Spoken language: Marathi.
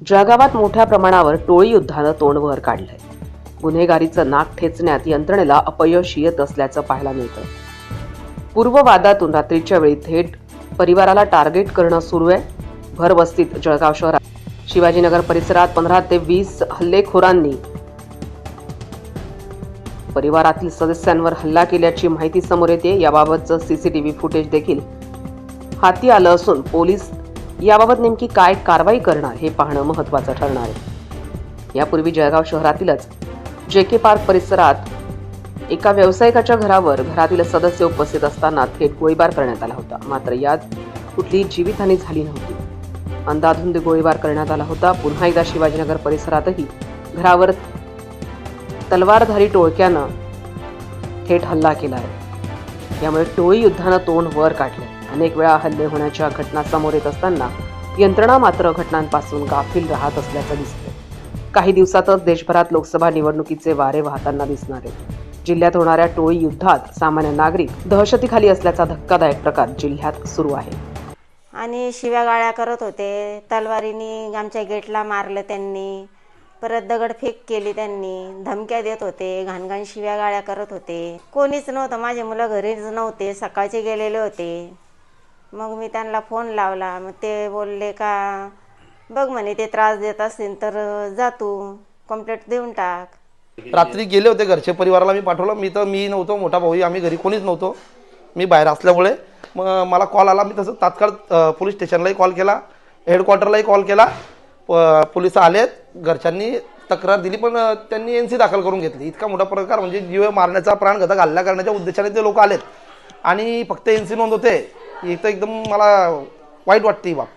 जळगावात मोठ्या प्रमाणावर टोळी युद्धानं तोंड वर काढलंय. गुन्हेगारीचं नाक ठेचण्यात यंत्रणेला अपयश येत असल्याचं पाहायला मिळतं पूर्ववादातून रात्रीच्या वेळी थेट परिवाराला टार्गेट करणं सुरू आहे. भरवस्तीत जळगाव शहरात शिवाजीनगर परिसरात पंधरा ते वीस हल्लेखोरांनी परिवारातील सदस्यांवर हल्ला केल्याची माहिती समोर येते. याबाबतचं सीसीटीव्ही फुटेज देखील हाती आलं असून पोलीस याबाबत नेमकी काय कारवाई करणार हे पाहणं महत्त्वाचं ठरणार आहे. यापूर्वी जळगाव शहरातीलच जे के पार्क परिसरात एका व्यावसायिकाच्या घरावर घरातील सदस्य उपस्थित असताना थेट गोळीबार करण्यात आला होता. मात्र यात कुठलीही जीवितहानी झाली नव्हती. अंदाधुंद गोळीबार करण्यात आला होता. पुन्हा एकदा शिवाजीनगर परिसरातही घरावर तलवारधारी टोळक्यानं थेट हल्ला केला आहे. यामुळे टोळी युद्धानं तोंड वर काढले अनेक वेळा हल्ले होण्याच्या घटना समोर येत असताना यंत्रणा मात्र घटनांपासून गाफील राहत असल्याचं दिसतंय. काही दिवसातच देशभरात लोकसभा निवडणुकीचे वारे वाहताना दिसणार आहेत. जिल्ह्यात होणाऱ्या टोळी युद्धात सामान्य नागरिक दहशतीखाली असल्याचा धक्कादायक प्रकार जिल्ह्यात सुरू आहे. आणि शिव्या गाळ्या करत होते. तलवारीने आमच्या गेटला मारलं त्यांनी. परत दगडफेक केली त्यांनी. धमक्या देत होते. घाणघाण शिव्या गाळ्या करत होते. कोणीच नव्हतं. माझे मुलं घरीच नव्हते. सकाळचे गेलेले होते. मग मी त्यांना फोन लावला. मग ते बोलले का बघ म्हणे ते त्रास देत असतील तर जा तू कम्प्लेट देऊन टाक. रात्री गेले होते घरचे परिवाराला मी पाठवलं. मी तर मी नव्हतो मोठा भाऊ आम्ही घरी कोणीच नव्हतो. मी बाहेर असल्यामुळे. मग मला कॉल आला. मी तसं तात्काळ पोलीस स्टेशनलाही कॉल. केला हेडक्वार्टरलाही कॉल केला. प- पोलीस आलेत. घरच्यांनी तक्रार दिली पण त्यांनी एन सी दाखल करून घेतली. इतका मोठा प्रकार म्हणजे जीव मारण्याचा प्राणघातक हल्ला करण्याच्या उद्देशाने ते लोक आलेत. आणि फक्त एन सी नोंद होते. एकदम मला वाईट वाटते ही बाब